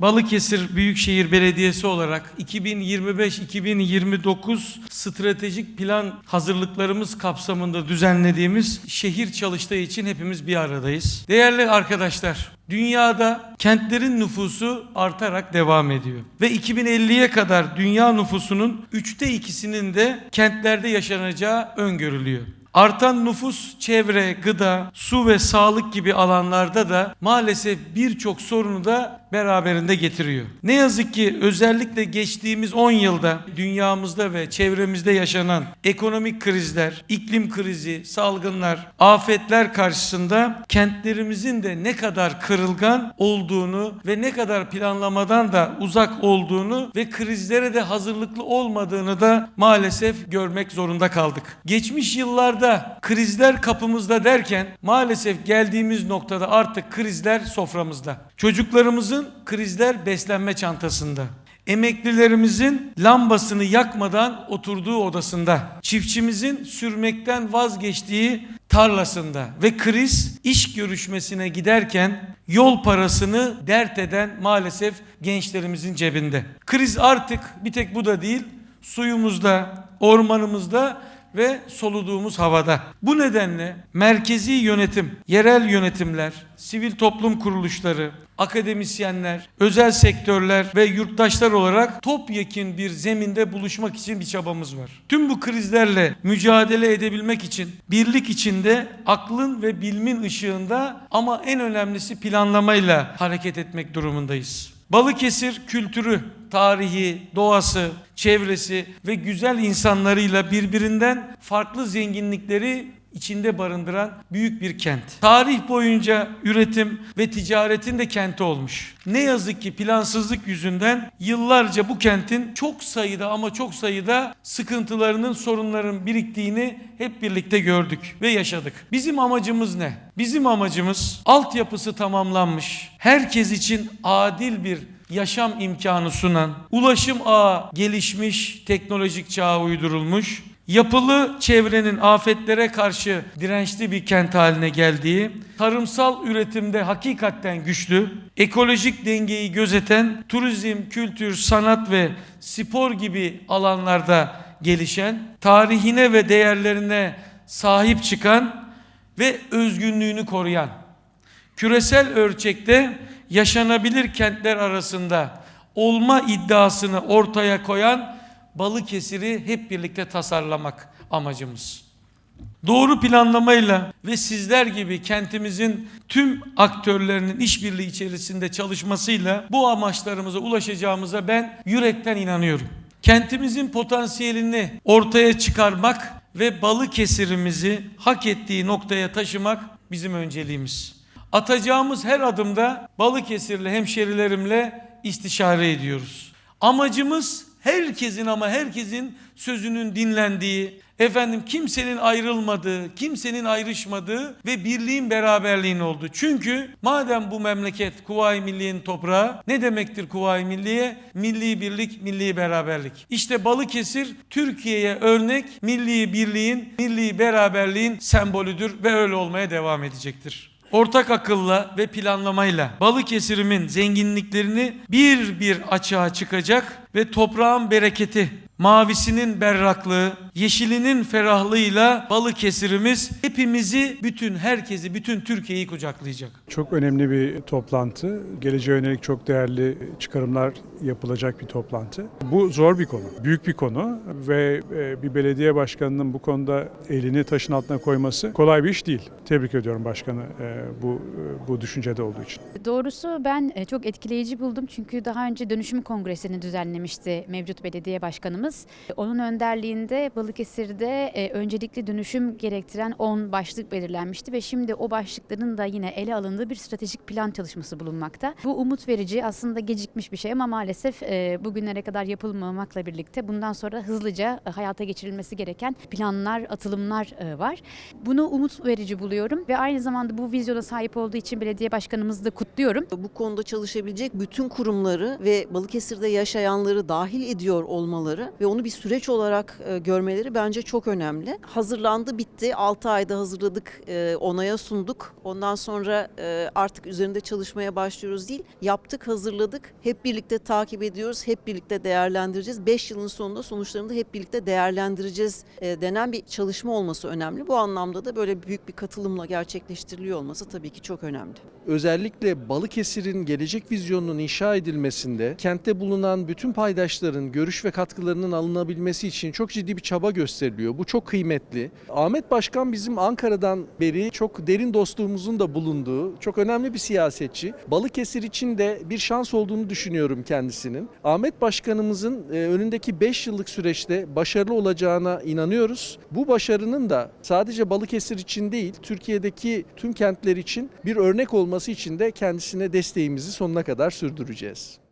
Balıkesir Büyükşehir Belediyesi olarak 2025-2029 stratejik plan hazırlıklarımız kapsamında düzenlediğimiz şehir çalıştayı için hepimiz bir aradayız. Değerli arkadaşlar, dünyada kentlerin nüfusu artarak devam ediyor. Ve 2050'ye kadar dünya nüfusunun üçte ikisinin de kentlerde yaşanacağı öngörülüyor. Artan nüfus çevre, gıda, su ve sağlık gibi alanlarda da maalesef birçok sorunu da beraberinde getiriyor. Ne yazık ki özellikle geçtiğimiz 10 yılda dünyamızda ve çevremizde yaşanan ekonomik krizler, iklim krizi, salgınlar, afetler karşısında kentlerimizin de ne kadar kırılgan olduğunu ve ne kadar planlamadan da uzak olduğunu ve krizlere de hazırlıklı olmadığını da maalesef görmek zorunda kaldık. Geçmiş yıllarda krizler kapımızda derken maalesef geldiğimiz noktada artık krizler soframızda. Çocuklarımızın krizler beslenme çantasında. Emeklilerimizin lambasını yakmadan oturduğu odasında, çiftçimizin sürmekten vazgeçtiği tarlasında ve kriz iş görüşmesine giderken yol parasını dert eden maalesef gençlerimizin cebinde. Kriz artık bir tek bu da değil, suyumuzda, ormanımızda ve soluduğumuz havada. Bu nedenle merkezi yönetim, yerel yönetimler, sivil toplum kuruluşları, akademisyenler, özel sektörler ve yurttaşlar olarak topyekün bir zeminde buluşmak için bir çabamız var. Tüm bu krizlerle mücadele edebilmek için birlik içinde aklın ve bilimin ışığında ama en önemlisi planlamayla hareket etmek durumundayız. Balıkesir kültürü, tarihi, doğası, çevresi ve güzel insanlarıyla birbirinden farklı zenginlikleri içinde barındıran büyük bir kent. Tarih boyunca üretim ve ticaretin de kenti olmuş. Ne yazık ki plansızlık yüzünden yıllarca bu kentin çok sayıda ama çok sayıda sıkıntılarının, sorunların biriktiğini hep birlikte gördük ve yaşadık. Bizim amacımız ne? Bizim amacımız altyapısı tamamlanmış, herkes için adil bir yaşam imkanı sunan, ulaşım ağı gelişmiş, teknolojik çağa uydurulmuş, yapılı çevrenin afetlere karşı dirençli bir kent haline geldiği, tarımsal üretimde hakikaten güçlü, ekolojik dengeyi gözeten, turizm, kültür, sanat ve spor gibi alanlarda gelişen, tarihine ve değerlerine sahip çıkan ve özgünlüğünü koruyan, küresel ölçekte yaşanabilir kentler arasında olma iddiasını ortaya koyan Balıkesir'i hep birlikte tasarlamak amacımız. Doğru planlamayla ve sizler gibi kentimizin tüm aktörlerinin işbirliği içerisinde çalışmasıyla bu amaçlarımıza ulaşacağımıza ben yürekten inanıyorum. Kentimizin potansiyelini ortaya çıkarmak ve Balıkesir'imizi hak ettiği noktaya taşımak bizim önceliğimiz. Atacağımız her adımda Balıkesirli hemşerilerimle istişare ediyoruz. Amacımız herkesin ama herkesin sözünün dinlendiği, efendim kimsenin ayrılmadığı, kimsenin ayrışmadığı ve birliğin beraberliğin olduğu. Çünkü madem bu memleket Kuvayi Milliye'nin toprağı ne demektir Kuvayi Milliye? Milli birlik, milli beraberlik. İşte Balıkesir Türkiye'ye örnek milli birliğin, milli beraberliğin sembolüdür ve öyle olmaya devam edecektir. Ortak akılla ve planlamayla Balıkesir'imin zenginliklerini bir bir açığa çıkacak ve toprağın bereketi, mavisinin berraklığı, yeşilinin ferahlığıyla Balıkesir'imiz hepimizi, bütün herkesi, bütün Türkiye'yi kucaklayacak. Çok önemli bir toplantı. Geleceğe yönelik çok değerli çıkarımlar yapılacak bir toplantı. Bu zor bir konu, büyük bir konu ve e, bir belediye başkanının bu konuda elini taşın altına koyması kolay bir iş değil. Tebrik ediyorum başkanı e, bu e, bu düşüncede olduğu için. Doğrusu ben çok etkileyici buldum çünkü daha önce dönüşüm kongresini düzenlemişti mevcut belediye başkanımız. Başkanımız. Onun önderliğinde Balıkesir'de e, öncelikli dönüşüm gerektiren 10 başlık belirlenmişti ve şimdi o başlıkların da yine ele alındığı bir stratejik plan çalışması bulunmakta. Bu umut verici aslında gecikmiş bir şey ama maalesef e, bugünlere kadar yapılmamakla birlikte bundan sonra hızlıca e, hayata geçirilmesi gereken planlar, atılımlar var. Bunu umut verici buluyorum ve aynı zamanda bu vizyona sahip olduğu için belediye başkanımızı da kutluyorum. Bu konuda çalışabilecek bütün kurumları ve Balıkesir'de yaşayanları dahil ediyor olmaları ve onu bir süreç olarak e, görmeleri bence çok önemli. Hazırlandı, bitti. 6 ayda hazırladık, e, onaya sunduk. Ondan sonra e, artık üzerinde çalışmaya başlıyoruz değil. Yaptık, hazırladık. Hep birlikte takip ediyoruz, hep birlikte değerlendireceğiz. 5 yılın sonunda sonuçlarını da hep birlikte değerlendireceğiz e, denen bir çalışma olması önemli. Bu anlamda da böyle büyük bir katılımla gerçekleştiriliyor olması tabii ki çok önemli. özellikle Balıkesir'in gelecek vizyonunun inşa edilmesinde kentte bulunan bütün paydaşların görüş ve katkılarının alınabilmesi için çok ciddi bir çaba gösteriliyor. Bu çok kıymetli. Ahmet Başkan bizim Ankara'dan beri çok derin dostluğumuzun da bulunduğu çok önemli bir siyasetçi. Balıkesir için de bir şans olduğunu düşünüyorum kendisinin. Ahmet Başkanımızın e, önündeki 5 yıllık süreçte başarılı olacağına inanıyoruz. Bu başarının da sadece Balıkesir için değil, Türkiye'deki tüm kentler için bir örnek olması için de kendisine desteğimizi sonuna kadar sürdüreceğiz.